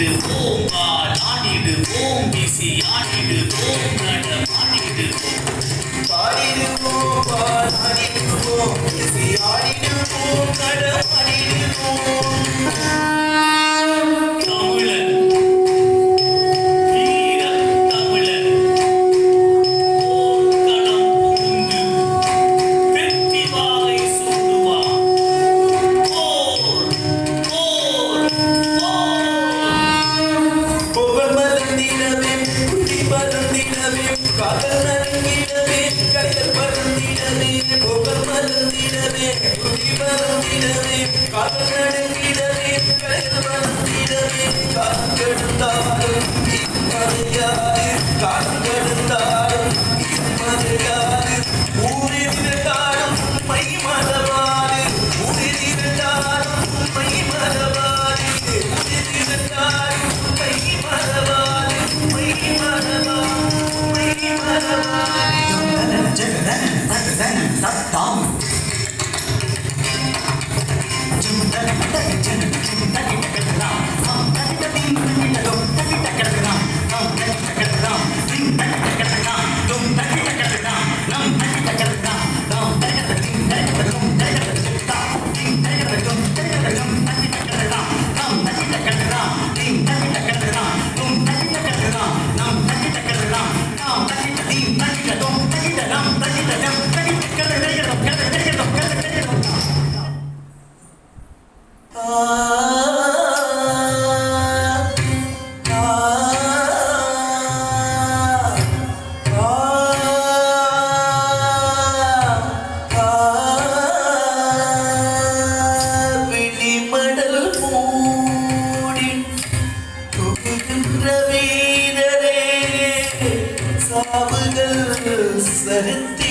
ஆடிடுவோம் நாடிடுவோம் PC ஆடிடுவோம் நடப்போம் മരുന്നിടമേ മുഖം മരുന്നിടമേ തുണി മരുന്നിടമേ കടന്നിടമേ കരു டாம் சுந்தர் சுந்தர் சுந்தர் ராம்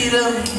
freedom